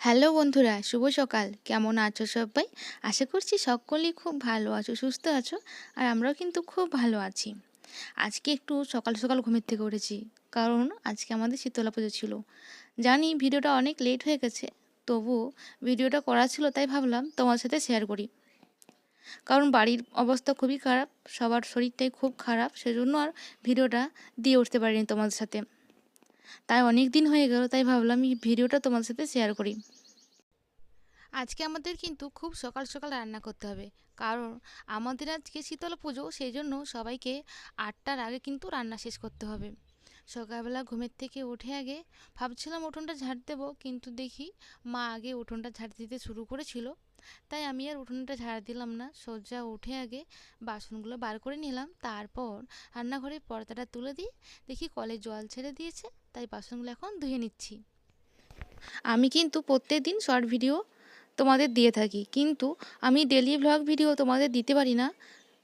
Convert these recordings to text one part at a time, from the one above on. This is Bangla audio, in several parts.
হ্যালো বন্ধুরা, শুভ সকাল। কেমন আছো সবাই? আশা করছি সকলেই খুব ভালো আছো, সুস্থ আছো, আর আমরাও কিন্তু খুব ভালো আছি। আজকে একটু সকাল সকাল ঘুমের থেকে উঠেছি, কারণ আজকে আমাদের শীতলা পুজো ছিল। জানি ভিডিওটা অনেক লেট হয়ে গেছে তবুও ভিডিওটা করা ছিল তাই ভাবলাম তোমার সাথে শেয়ার করি। কারণ বাড়ির অবস্থা খুবই খারাপ, সবার শরীরটাই খুব খারাপ, সেজন্য আর ভিডিওটা দিয়ে উঠতে পারিনি তোমাদের সাথে। তাই অনেক দিন হয়ে গেল, তাই ভাবলাম এই ভিডিওটা তোমার সাথে শেয়ার করি। আজকে আমাদের কিন্তু খুব সকাল সকাল রান্না করতে হবে। কারণ আমাদের আজকে শীতল পুজো, সেই জন্য সবাইকে আটটার আগে কিন্তু রান্না শেষ করতে হবে। সকালবেলা ঘুমের থেকে উঠে আগে ভাবছিলাম উঠোনটা ঝাড় দেবো, কিন্তু দেখি মা আগে উঠোনটা ঝাড় দিতে শুরু করেছিল। তাই আমি আর উঠোনটা ঝাড় দিলাম না, সোজা উঠে আগে বাসনগুলো বার করে নিলাম, তারপর রান্নাঘরের পর্দাটা তুলে দিয়ে দেখি কলে জল ছেড়ে দিয়েছে, তাই বাসনগুলো এখন ধুয়ে নিচ্ছি। আমি কিন্তু প্রত্যেক দিন শর্ট ভিডিও তোমাদের দিয়ে থাকি, কিন্তু আমি ডেলি ভ্লগ ভিডিও তোমাদের দিতে পারি না।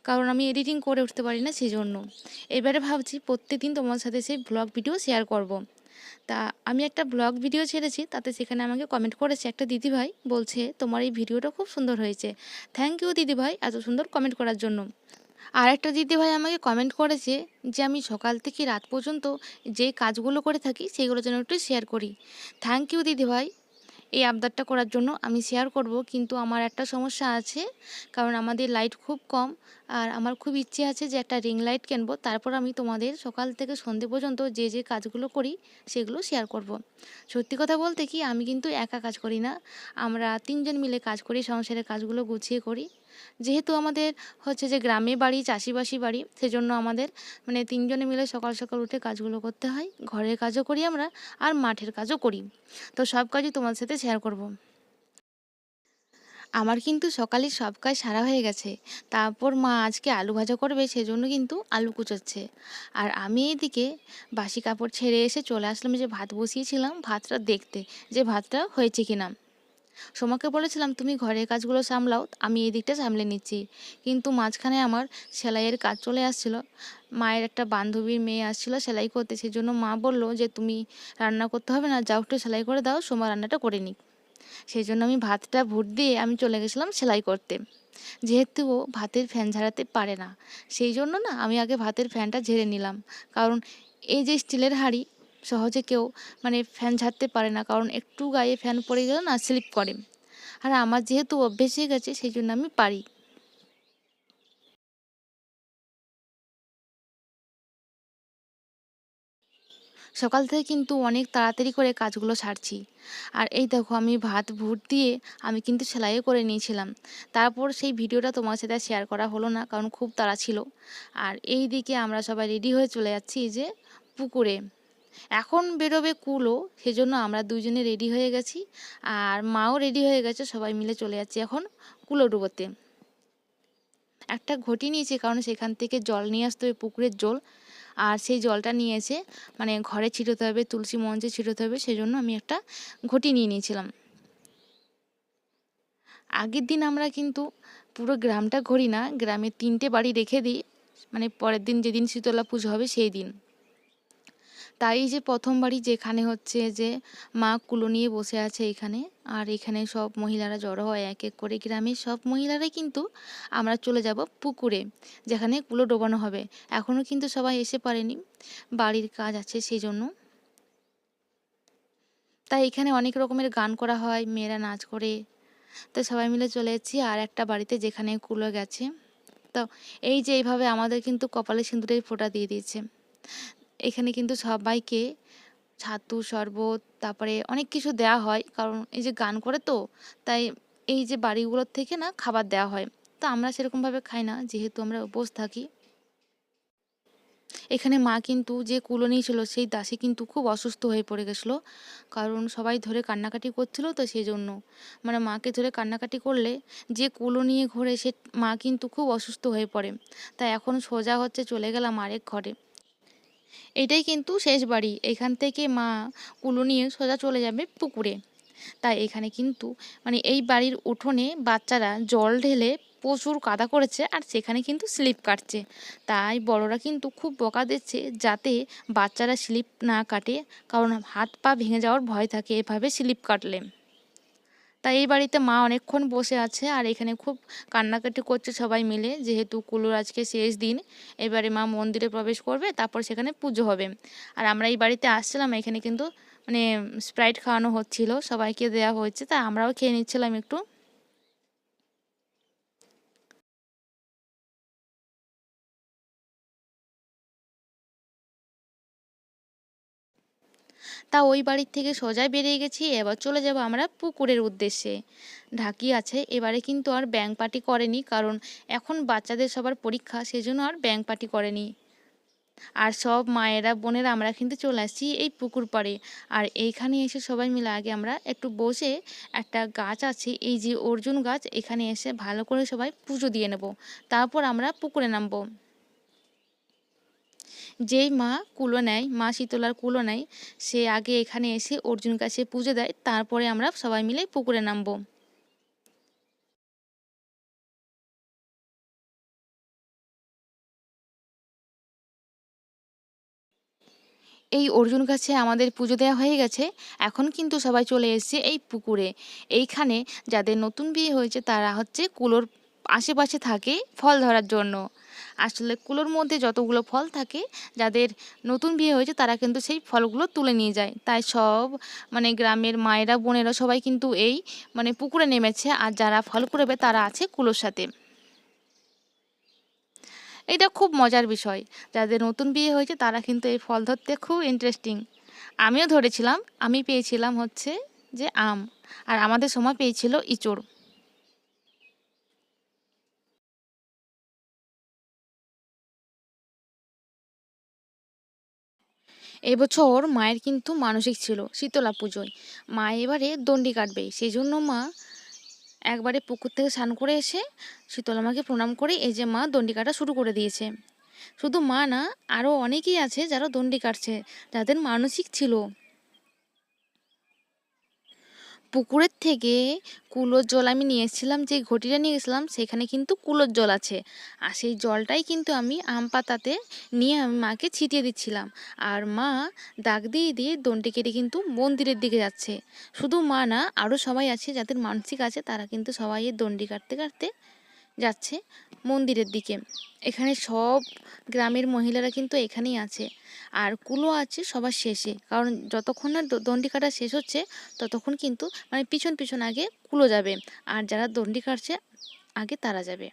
কারণ আমি এডিটিং করে উঠতে পারি না সেই জন্য এবারে ভাবছি প্রত্যেকদিন তোমার সাথে সেই ব্লগ ভিডিও শেয়ার করব। তা আমি একটা ব্লগ ভিডিও ছেড়েছি, তাতে সেখানে আমাকে কমেন্ট করেছে একটা দিদিভাই, বলছে, তোমার এই ভিডিওটা খুব সুন্দর হয়েছে। থ্যাংক ইউ দিদিভাই, এত সুন্দর কমেন্ট করার জন্য। আর একটা দিদিভাই আমাকে কমেন্ট করেছে যে, আমি সকাল থেকে রাত পর্যন্ত যে কাজগুলো করে থাকি, সেগুলো যেন একটু শেয়ার করি। থ্যাংক ইউ দিদিভাই। এই আবদারটা করার জন্য আমি শেয়ার করব। কিন্তু আমার একটা সমস্যা আছে, কারণ আমাদের লাইট খুব কম। আর আমার খুব ইচ্ছে আছে যে একটা রিং লাইট কেনবো। তারপর আমি তোমাদের সকাল থেকে সন্ধে পর্যন্ত যে যে কাজগুলো করি, সেগুলো শেয়ার করব। সত্যি কথা বলতে কি, আমি কিন্তু একা কাজ করি না। আমরা তিনজন মিলে কাজ করি, সংসারের কাজগুলো গুছিয়ে করি। যেহেতু আমাদের হচ্ছে যে গ্রামে বাড়ি, চাষিবাসি বাড়ি, সেজন্য আমাদের মানে তিনজনে মিলে সকাল সকাল উঠে কাজগুলো করতে হয়। ঘরের কাজও করি আমরা আর মাঠের কাজও করি। তো সব কাজই তোমার সাথে শেয়ার করব। আমার কিন্তু সকালে সব কাজ সারা হয়ে গেছে। তারপর মা আজকে আলু ভাজা করবে, সেজন্য কিন্তু আলু কুচোচ্ছে। আর আমি এইদিকে বাসি কাপড় ছেড়ে এসে চলে আসলাম যে ভাত বসিয়েছিলাম, ভাতটা দেখতে যে ভাতটা হয়েছে কিনা। সোমাকে বলেছিলাম, তুমি ঘরের কাজগুলো সামলাও, আমি এই দিকটা সামলে নিচ্ছি। কিন্তু মাঝখানে আমার সেলাইয়ের কাজ চলে আসছিল। মায়ের একটা বান্ধবীর মেয়ে আসছিল সেলাই করতে সেই জন্য মা বলল যে, তুমি রান্না করতে হবে না, যাও একটু সেলাই করে দাও, সোমা রান্নাটা করে নিক। সেই জন্য আমি ভাতটা ভুট দিয়ে আমি চলে গেছিলাম সেলাই করতে। যেহেতু ও ভাতের ফ্যান ঝাড়াতে পারে না, সেই জন্য না আমি আগে ভাতের ফ্যানটা ঝেড়ে নিলাম। কারণ এই যে স্টিলের হাঁড়ি সহজে কেউ মানে ফ্যান ঝাড়তে পারে না। কারণ একটু গায়ে ফ্যান পড়ে গেলে না স্লিপ করে। আর আমার যেহেতু অভ্যেস হয়ে গেছে, সেই জন্য আমি পারি। সকাল থেকে কিন্তু অনেক তাড়াতাড়ি করে কাজগুলো সারছি। আর এই দেখো, আমি ভাত, ভুট দিয়ে আমি কিন্তু সেলাইও করে নিয়েছিলাম। তারপর সেই ভিডিওটা তোমার সাথে শেয়ার করা হলো না, কারণ খুব তাড়া ছিল। আর এই দিকে আমরা সবাই রেডি হয়ে চলে যাচ্ছি যে পুকুরে। এখন বেরোবে কুলো সেজন্য আমরা দুজনে রেডি হয়ে গেছি। আর মাও রেডি হয়ে গেছে, সবাই মিলে চলে যাচ্ছি এখন কুলো ডুবোতে। একটা ঘটি নিয়েছি, কারণ সেখান থেকে জল নিয়ে আসতে হবে পুকুরের জল, আর সেই জলটা নিয়ে এসে মানে ঘরে ছিটোতে হবে, তুলসী মঞ্চে ছিটোতে হবে, সেজন্য আমি একটা ঘটি নিয়ে নিয়েছিলাম। আগের দিন আমরা কিন্তু পুরো গ্রামটা ঘুরি না গ্রামের তিনটে বাড়ি রেখে দিই মানে পরের দিন যেদিন শীতলা পুজো হবে সেই দিন। তাই যে প্রথম বাড়ি যেখানে হচ্ছে যে মা কুলো নিয়ে বসে আছে এখানে, আর এখানে সব মহিলারা জড়ো হয় এক এক করে গ্রামের সব মহিলারাই কিন্তু আমরা চলে যাব পুকুরে, যেখানে কুলো ডোবানো হবে। এখনও কিন্তু সবাই এসে পারেনি, বাড়ির কাজ আছে সেই জন্য তাই এখানে অনেক রকমের গান করা হয়, মেয়েরা নাচ করে। তো সবাই মিলে চলে এসেছি আর একটা বাড়িতে যেখানে কুলো গেছে। তো এই যে এইভাবে আমাদের কিন্তু কপালে সিঁদুরের ফোঁটা দিয়ে দিয়েছে। এখানে কিন্তু সবাইকে ছাতু, শরবত, তারপরে অনেক কিছু দেওয়া হয়। কারণ এই যে গান করে তো, তাই এই যে বাড়িগুলোর থেকে না খাবার দেওয়া হয়। তো আমরা সেরকমভাবে খাই না, যেহেতু আমরা উপোস থাকি। এখানে মা কিন্তু যে কুলো নিয়েছিল সেই দাসী কিন্তু খুব অসুস্থ হয়ে পড়ে গেছিল। কারণ সবাই ধরে কান্নাকাটি করছিল তো সেই জন্য মানে মাকে ধরে কান্নাকাটি করলে যে কুলো নিয়ে ঘোরে, সে মা কিন্তু খুব অসুস্থ হয়ে পড়ে। তাই এখন সোজা হচ্ছে চলে গেলাম আরেক ঘরে। এটাই কিন্তু শেষ বাড়ি। এখান থেকে মা কুলো নিয়ে সোজা চলে যাবে পুকুরে। তাই এখানে কিন্তু মানে এই বাড়ির উঠোনে বাচ্চারা জল ঢেলে প্রচুর কাদা করেছে আর সেখানে কিন্তু স্লিপ কাটছে। তাই বড়রা কিন্তু খুব বকা দিচ্ছে যাতে বাচ্চারা স্লিপ না কাটে, কারণ হাত পা ভেঙে যাওয়ার ভয় থাকে এভাবে স্লিপ কাটলে। তাই এই বাড়িতে মা অনেকক্ষণ বসে আছে আর এখানে খুব কান্নাকাটি করছে সবাই মিলে। যেহেতু কুলুর আজকে শেষ দিন, এবারে মা মন্দিরে প্রবেশ করবে, তারপর সেখানে পুজো হবে। আর আমরা এই বাড়িতে আসছিলাম, এখানে কিন্তু মানে স্প্রাইট খাওয়ানো হচ্ছিল, সবাইকে দেয়া হয়েছে, তা আমরাও খেয়ে নিচ্ছিলাম একটু। তা ওই বাড়ির থেকে সোজা বেরিয়ে গেছি, এবার চলে যাব আমরা পুকুরের উদ্দেশ্যে। ঢাকি আছে, এবারে কিন্তু আর ব্যাং পার্টি করেনি, কারণ এখন বাচ্চাদের সবার পরীক্ষা, সেজন্য আর ব্যাং পার্টি করেনি। আর সব মায়েরা, বোনেরা, আমরা কিন্তু চলে আসছি এই পুকুর পাড়ে। আর এইখানে এসে সবাই মিলে আগে আমরা একটু বসে একটা গাছ আছে, এই যে অর্জুন গাছ, এখানে এসে ভালো করে সবাই পুজো দিয়ে নেব। তারপর আমরা পুকুরে নামবো। যেই মা কুলো নেয়, মা শীতলার কুলো নেয়, সে আগে এখানে এসে অর্জুন কাছে পুজো দেয়, তারপরে আমরা সবাই মিলে পুকুরে নামবো। এই অর্জুন গাছে আমাদের পুজো দেওয়া হয়ে গেছে, এখন কিন্তু সবাই চলে এসছে এই পুকুরে। এইখানে যাদের নতুন বিয়ে হয়েছে তারা হচ্ছে কুলোর আশেপাশে থাকে ফল ধরার জন্য। আসলে কুলোর মধ্যে যতগুলো ফল থাকে, যাদের নতুন বিয়ে হয়েছে, তারা কিন্তু সেই ফলগুলো তুলে নিয়ে যায়। তাই সব মানে গ্রামের মায়েরা, বোনেরা সবাই কিন্তু এই মানে পুকুরে নেমেছে। আর যারা ফল কুড়াবে, তারা আছে কুলোর সাথে। এটা খুব মজার বিষয়। যাদের নতুন বিয়ে হয়েছে, তারা কিন্তু এই ফল ধরতে খুব ইন্টারেস্টিং আমিও ধরেছিলাম। আমি পেয়েছিলাম হচ্ছে যে আম। আর আমাদের সময় পেয়েছিল ইঁচড়। এবছর মায়ের কিন্তু মানসিক ছিল শীতলা পুজোয়। মা এবারে দণ্ডি কাটবে সেই জন্য মা একবারে পুকুর থেকে স্নান করে এসে শীতলা মাকে প্রণাম করে এই যে মা দণ্ডি কাটা শুরু করে দিয়েছে। শুধু মা না আরও অনেকেই আছে যারা দণ্ডি কাটছে, যাদের মানসিক ছিল। পুকুরের থেকে কুলোর জল আমি নিয়ে এসেছিলাম, যে ঘটিটা নিয়ে গেছিলাম, সেখানে কিন্তু কুলোর জল আছে। আর সেই জলটাই কিন্তু আমি আম পাতাতে নিয়ে আমি মাকে ছিটিয়ে দিচ্ছিলাম। আর মা দাগ দিয়ে দিয়ে দণ্ডি কেটে কিন্তু মন্দিরের দিকে যাচ্ছে। শুধু মা না আরও সবাই আছে যাদের মানসিক আছে, তারা কিন্তু সবাই এই দণ্ডি কাটতে কাটতে যাচ্ছে। মন্দিরের দিকে। এখানে সব গ্রামের মহিলারা কিন্তু এখানেই আছে। আর কুলো আছে সবার শেষে। কারণ যতক্ষণ না দণ্ডি কাটা শেষ হচ্ছে, ততক্ষণ কিন্তু মানে পিছন পিছন আগে কুলো যাবে। আর যারা দণ্ডি কাটছে আগে তারা যাবে।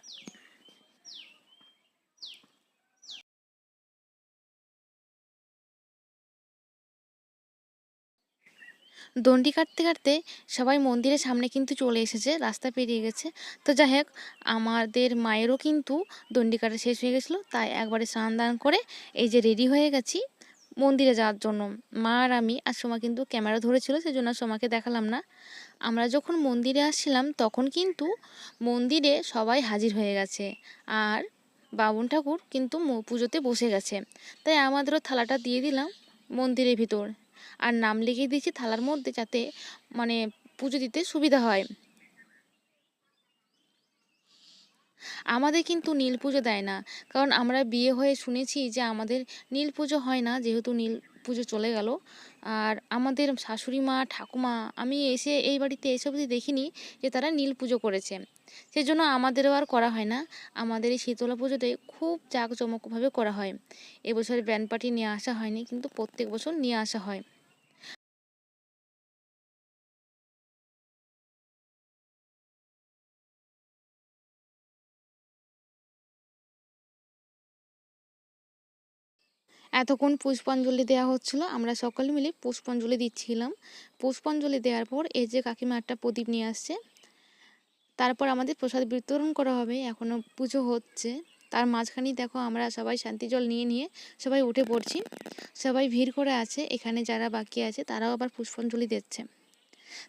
দণ্ডি কাটতে কাটতে সবাই মন্দিরের সামনে কিন্তু চলে এসেছে, রাস্তা পেরিয়ে গেছে। তো যাই হোক, আমাদের মায়েরও কিন্তু দণ্ডি কাটা শেষ হয়ে গেছিল, তাই একবারে স্নান দান করে এই যে রেডি হয়ে গেছি মন্দিরে যাওয়ার জন্য। মা আর আমি আর সোমা কিন্তু ক্যামেরা ধরেছিল সেই জন্য সোমাকে দেখালাম না। আমরা যখন মন্দিরে আসছিলাম, তখন কিন্তু মন্দিরে সবাই হাজির হয়ে গেছে। আর বাবুন ঠাকুর কিন্তু পুজোতে বসে গেছে। তাই আমাদেরও থালাটা দিয়ে দিলাম মন্দিরের ভিতর। আর নাম লিখিয়ে দিয়েছি থালার মধ্যে যাতে মানে পুজো দিতে সুবিধা হয়। আমাদের কিন্তু নীল পুজো দেয় না। কারণ আমরা বিয়ে হয়ে শুনেছি যে আমাদের নীল পুজো হয় না, যেহেতু নীল পুজো চলে গেল। আর আমাদের শাশুড়ি মা, ঠাকুমা, আমি এসে এই বাড়িতে এসে অবধি দেখিনি যে তারা নীল পুজো করেছে। সেই জন্য আমাদেরও আর করা হয় না। আমাদের এই শীতলা পুজোতে খুব জাঁকজমকভাবে করা হয়। এবছর ব্যান্ড পার্টি নিয়ে আসা হয়নি, কিন্তু প্রত্যেক বছর নিয়ে আসা হয়। এতক্ষণ পুষ্পাঞ্জলি দেওয়া হচ্ছিল, আমরা সকলে মিলে পুষ্পাঞ্জলি দিচ্ছিলাম। পুষ্পাঞ্জলি দেওয়ার পর এই যে কাকিমা একটা প্রদীপ নিয়ে আসছে, তারপর আমাদের প্রসাদ বিতরণ করা হবে এখনও পুজো হচ্ছে। তার মাঝখানেই দেখো আমরা সবাই শান্তি জল নিয়ে নিয়ে সবাই উঠে পড়ছি। সবাই ভিড় করে আছে, এখানে যারা বাকি আছে তারাও আবার পুষ্পাঞ্জলি দিচ্ছে।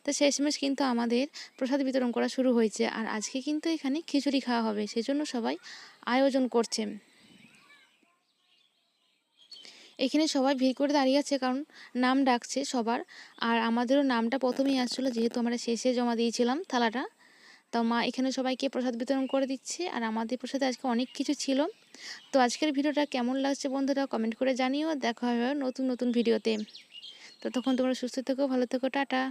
তো শেষমেশ কিন্তু আমাদের প্রসাদ বিতরণ করা শুরু হয়েছে, আর আজকে কিন্তু এখানে খিচুড়ি খাওয়া হবে, সেজন্য সবাই আয়োজন করছে। এখানে সবাই ভিড় করে দাঁড়িয়ে আছে, কারণ নাম ডাকছে সবার। আর আমাদেরও নামটা প্রথমেই আসছিল, যেহেতু আমরা শেষে জমা দিয়েছিলাম থালাটা। তো মা এখানে সবাইকে প্রসাদ বিতরণ করে দিচ্ছে, আর আমাদের প্রসাদে আজকে অনেক কিছু ছিল। তো আজকের ভিডিওটা কেমন লাগছে বন্ধুরা কমেন্ট করে জানিও। দেখা হবে নতুন নতুন ভিডিওতে। তো তখন তোমরা সুস্থ থেকো, ভালো থেকো, টাটা।